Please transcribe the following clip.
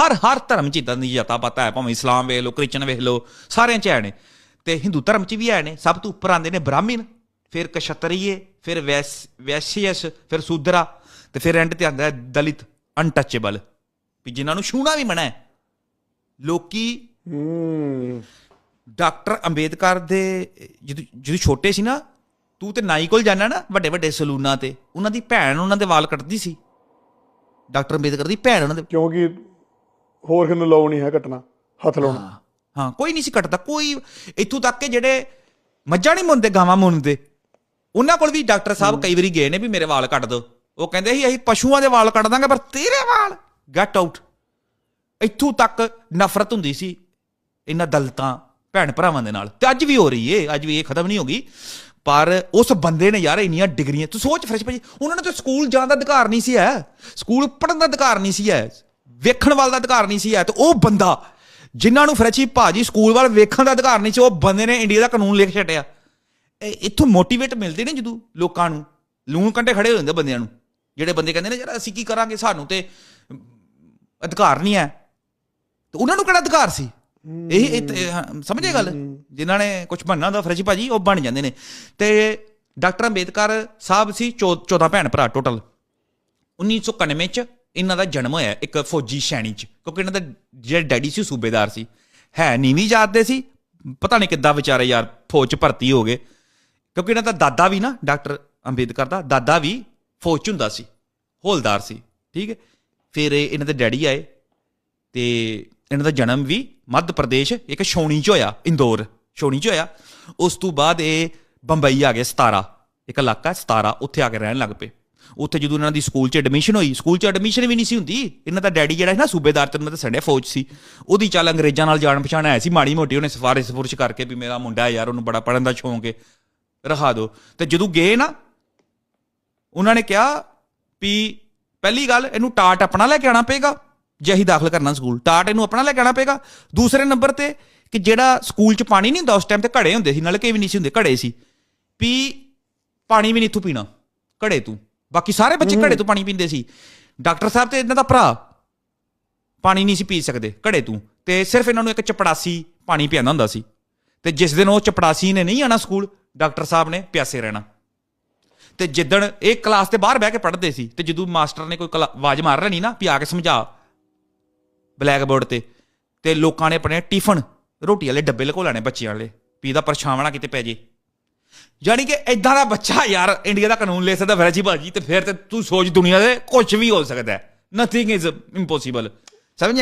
ਹਰ ਹਰ ਧਰਮ ਚ ਇਦਾਂ ਦੀ ਜਤਾ ਪਤਾ ਹੈ ਭਾਵੇਂ ਇਸਲਾਮ ਵੇਖ ਲਓ ਕ੍ਰਿਸਚਨ ਵੇਖ ਲਓ ਸਾਰਿਆਂ ਚ ਹੈ ਨੇ। ਤੇ ਹਿੰਦੂ ਧਰਮ ਚ ਵੀ ਹੈ ਨੇ ਸਭ ਤੋਂ ਉੱਪਰ ਆਉਂਦੇ ਨੇ ਬ੍ਰਾਹਮਣ ਫਿਰ ਕਸ਼ਤਰੀਏ ਫਿਰ ਵੈਸ ਵੈਸ਼ਯਸ ਫਿਰ ਸੂਦਰਾ ਤੇ ਫਿਰ ਐਂਡ ਤੇ ਆਉਂਦਾ ਹੈ ਦਲਿਤ ਅਨਟੱਚੇਬਲ ਵੀ ਜਿਨ੍ਹਾਂ ਨੂੰ ਛੂਣਾ ਵੀ ਮਨਾ ਹੈ। ਲੋਕੀ ਡਾਕਟਰ ਅੰਬੇਦਕਰ ਦੇ ਜਦੋਂ ਜਦੋਂ ਛੋਟੇ ਸੀ ਨਾ ਤੂੰ ਤੇ ਨਾਈ ਕੋਲ ਜਾਣਾ ਨਾ ਵੱਡੇ ਵੱਡੇ ਸਲੂਨਾਂ ਤੇ ਉਹਨਾਂ ਦੀ ਭੈਣ ਉਹਨਾਂ ਦੇ ਵਾਲ ਕੱਟਦੀ ਸੀ। ਡਾਕਟਰ ਅੰਬੇਦਕਰ ਦੀ ਭੈਣ ਉਹਨਾਂ ਦੇ ਕਿਉਂਕਿ ਹੋਰ ਕਿਨੂੰ ਲਾਉ ਨਹੀਂ ਹੈ ਕੱਟਣਾ ਹੱਥ ਲਾਉਣਾ। ਹਾਂ ਹਾਂ ਕੋਈ ਨਹੀਂ ਸੀ ਕੱਟਦਾ ਕੋਈ ਇੱਥੋਂ ਤੱਕ ਕਿ ਜਿਹੜੇ ਮੱਝਾਂ ਨਹੀਂ ਮੁੰਦੇ ਗਾਵਾਂ ਮੁੰਦੇ ਉਹਨਾਂ ਕੋਲ ਵੀ ਡਾਕਟਰ ਸਾਹਿਬ ਕਈ ਵਾਰੀ ਗਏ ਨੇ ਵੀ ਮੇਰੇ ਵਾਲ ਕੱਟ ਦਿਓ ਉਹ ਕਹਿੰਦੇ ਸੀ ਅਸੀਂ ਪਸ਼ੂਆਂ ਦੇ ਵਾਲ ਕੱਟ ਦਾਂਗੇ ਪਰ ਤੇਰੇ ਵਾਲ ਗੈਟ ਆਊਟ ਇੱਥੋਂ ਤੱਕ ਨਫ਼ਰਤ ਹੁੰਦੀ ਸੀ ਇਹਨਾਂ ਦਲਤਾਂ ਭੈਣ ਭਰਾਵਾਂ ਦੇ ਨਾਲ। ਤੇ ਅੱਜ ਵੀ ਹੋ ਰਹੀ ਏ ਅੱਜ ਵੀ ਇਹ ਖਤਮ ਨਹੀਂ ਹੋ ਗਈ। ਪਰ ਉਸ ਬੰਦੇ ਨੇ ਯਾਰ ਇੰਨੀਆਂ ਡਿਗਰੀਆਂ ਤੂੰ ਸੋਚ ਫਰੈਸ਼ ਭਾਜੀ ਉਹਨਾਂ ਨੂੰ ਤਾਂ ਸਕੂਲ ਜਾਣ ਦਾ ਅਧਿਕਾਰ ਨਹੀਂ ਸੀ ਹੈ। ਸਕੂਲ ਪੜ੍ਹਨ ਦਾ ਅਧਿਕਾਰ ਨਹੀਂ ਸੀ ਹੈ। ਵੇਖਣ ਵਾਲ ਦਾ ਅਧਿਕਾਰ ਨਹੀਂ ਸੀ ਹੈ ਤੇ ਉਹ ਬੰਦਾ ਜਿਨ੍ਹਾਂ ਨੂੰ ਫਰੈਸ਼ੀ ਭਾਜੀ ਸਕੂਲ ਵੱਲ ਵੇਖਣ ਦਾ ਅਧਿਕਾਰ ਨਹੀਂ ਸੀ ਉਹ ਬੰਦੇ ਨੇ ਇੰਡੀਆ ਦਾ ਕਾਨੂੰਨ ਲਿਖ ਛੱਡਿਆ। ਇੱਥੋਂ ਮੋਟੀਵੇਟ ਮਿਲਦੇ ਨੇ ਜਦੋਂ ਲੋਕਾਂ ਨੂੰ। ਲੂਣ ਕੰਟੇ ਖੜੇ ਹੋ ਜਾਂਦੇ ਬੰਦਿਆਂ ਨੂੰ। ਜਿਹੜੇ ਬੰਦੇ ਕਹਿੰਦੇ ਨੇ ਯਾਰ ਅਸੀਂ ਕੀ ਕਰਾਂਗੇ? ਸਾਨੂੰ ਤੇ ਅਧਿਕਾਰ ਨਹੀਂ ਹੈ। ਤੇ ਉਹਨਾਂ ਨੂੰ ਕਿਹੜਾ ਅਧਿਕਾਰ ਸੀ? ਇਹ ਸਮਝੇ ਗੱਲ? ਜਿਨ੍ਹਾਂ ਨੇ ਕੁਝ ਬਣਨਾ ਦਾ ਫਰਜੀ ਭਾਜੀ ਉਹ ਬਣ ਜਾਂਦੇ ਨੇ। ਤੇ ਡਾਕਟਰ ਅੰਬੇਦਕਰ ਸਾਹਿਬ ਸੀ 14 ਭੈਣ ਭਰਾ ਟੋਟਲ 1991 ਚ ਇਹਨਾਂ ਦਾ ਜਨਮ ਹੋਇਆ ਇੱਕ ਫੌਜੀ ਸ਼ੈਣੀ ਚ, ਕਿਉਂਕਿ ਇਹਨਾਂ ਦਾ ਜਿਹੜਾ ਡੈਡੀ ਸੀ ਉਹ ਸੂਬੇਦਾਰ ਸੀ। ਹੈ ਨੀਵੀਂ ਜਾਤ ਦੇ ਸੀ, ਪਤਾ ਨਹੀਂ ਕਿੱਦਾਂ ਵਿਚਾਰੇ ਯਾਰ ਫੌਜ ਚ ਭਰਤੀ ਹੋ ਗਏ। ਕਿਉਂਕਿ ਇਹਨਾਂ ਦਾ ਦਾਦਾ ਵੀ ਨਾ, ਡਾਕਟਰ ਅੰਬੇਦਕਰ ਦਾ, ਦਾਦਾ ਵੀ ਫੌਜ ਚ ਹੁੰਦਾ ਸੀ, ਹੌਲਦਾਰ ਸੀ, ਠੀਕ ਹੈ। ਫਿਰ ਇਹਨਾਂ ਦੇ ਡੈਡੀ ਆਏ ਤੇ ਇਹਨਾਂ ਦਾ ਜਨਮ ਵੀ ਮੱਧ ਪ੍ਰਦੇਸ਼, ਇੱਕ ਛੋਣੀ ਚ ਹੋਇਆ, ਇੰਦੌਰ ਛੋਣੀ ਚ ਹੋਇਆ। ਉਸ ਤੋਂ ਬਾਅਦ ਇਹ ਬੰਬਈ ਆ ਗਏ 17 ਇੱਕ ਇਲਾਕਾ 17 ਉੱਥੇ ਆ ਕੇ ਰਹਿਣ ਲੱਗ ਪਏ। ਉੱਥੇ ਜਦੋਂ ਇਹਨਾਂ ਦੀ ਸਕੂਲ 'ਚ ਐਡਮਿਸ਼ਨ ਹੋਈ ਸਕੂਲ 'ਚ ਐਡਮਿਸ਼ਨ ਵੀ ਨਹੀਂ ਸੀ ਹੁੰਦੀ। ਇਹਨਾਂ ਦਾ ਡੈਡੀ ਜਿਹੜਾ ਸੀ ਨਾ, ਸੂਬੇਦਾਰ ਤੇ ਮੈਂ ਦੱਸਣਿਆ ਫੌਜ ਸੀ। ਉਹਦੀ ਚੱਲ ਅੰਗਰੇਜ਼ਾਂ ਨਾਲ ਜਾਣ ਪਛਾਣ ਆਇਆ ਸੀ, ਮਾੜੀ ਮੋਟੀ ਉਹਨੇ ਸਿਫਾਰਿਸ਼ ਸਫੁਰਸ਼ ਕਰਕੇ ਵੀ ਮੇਰਾ ਮੁੰਡਾ ਹੈ ਯਾਰ, ਉਹਨੂੰ ਬੜਾ ਪੜਨ ਦਾ ਸ਼ੌਂਕ ਹੈ ਰਖਾ ਦਿਓ ਤੇ ਜਦੋਂ ਗਏ ਨਾ, ਉਹਨਾਂ ਨੇ ਕਿਹਾ ਵੀ ਪਹਿਲੀ ਗੱਲ, ਇਹਨੂੰ ਟਾਟ ਆਪਣਾ ਲੈ ਕੇ ਆਣਾ ਪਏਗਾ, ਜੇ ਅਸੀਂ ਦਾਖਲ ਕਰਨਾ ਸਕੂਲ ਟਾਟ ਇਹਨੂੰ ਆਪਣਾ ਲੈ ਕੇ ਆਣਾ ਪਏਗਾ। ਦੂਸਰੇ ਨੰਬਰ ਤੇ ਕਿ ਜਿਹੜਾ ਸਕੂਲ 'ਚ ਪਾਣੀ ਨਹੀਂ ਹੁੰਦਾ, ਉਸ ਟਾਈਮ ਤੇ ਘੜੇ ਹੁੰਦੇ ਸੀ ਨਲਕੇ ਵੀ ਨਹੀਂ ਸੀ ਹੁੰਦੇ, ਘੜੇ ਸੀ। ਵੀ ਪਾਣੀ ਵੀ ਨਹੀਂ ਇੱਥੋਂ ਪੀਣਾ, ਘੜੇ ਤੂੰ। ਬਾਕੀ ਸਾਰੇ ਬੱਚੇ ਘੜੇ ਤੋਂ ਪਾਣੀ ਪੀਂਦੇ ਸੀ। ਡਾਕਟਰ ਸਾਹਿਬ ਤੇ ਇਹਨਾਂ ਦਾ ਭਰਾ ਪਾਣੀ ਨਹੀਂ ਸੀ ਪੀ ਸਕਦੇ ਘੜੇ ਤੂੰ। ਤੇ ਸਿਰਫ ਇਹਨਾਂ ਨੂੰ ਇੱਕ ਚਪੜਾਸੀ ਪਾਣੀ ਪਿਆਉਂਦਾ ਹੁੰਦਾ ਸੀ। ਤੇ ਜਿਸ ਦਿਨ ਉਹ ਚਪੜਾਸੀ ਨੇ ਨਹੀਂ ਆਣਾ ਸਕੂਲ ਡਾਕਟਰ ਸਾਹਿਬ ਨੇ ਪਿਆਸੇ ਰਹਿਣਾ। ਤੇ ਜਿੱਦਣ ਇਹ ਕਲਾਸ ਦੇ ਬਾਹਰ ਬਹਿ ਕੇ ਪੜ੍ਹਦੇ ਸੀ ਤੇ ਜਦੋਂ ਮਾਸਟਰ ਨੇ ਕੋਈ ਆਵਾਜ਼ ਮਾਰ ਲੈਣੀ ਨਾ ਵੀ ਆ ਕੇ ਸਮਝਾ ਬਲੈਕ ਬੋਰਡ ਤੇ ਤੇ ਲੋਕਾਂ ਨੇ ਆਪਣੇ ਟਿਫਨ ਰੋਟੀ ਵਾਲੇ ਡੱਬੇ ਲਕੋ ਲੈਣੇ ਬੱਚਿਆਂ ਵਾਲੇ ਵੀ ਇਹਦਾ ਪਰਛਾਵਣਾ ਕਿਤੇ ਪੈ ਜੇ। ਯਾਨੀ ਕਿ ਐਦਾਂ ਦਾ ਬੱਚਾ ਯਾਰ ਇੰਡੀਆ ਦਾ ਕਾਨੂੰਨ ਲੈ ਸਕਦਾ ਵੈਰਾਜੀ ਭਾਜੀ ਤੇ ਫਿਰ ਤੇ ਤੂੰ ਸੋਚ ਦੁਨੀਆ ਦੇ ਕੁਝ ਵੀ ਹੋ ਸਕਦਾ ਹੈ। ਨਥਿੰਗ ਇਜ਼ ਇੰਪੋਸੀਬਲ ਸਮਝਿਆ?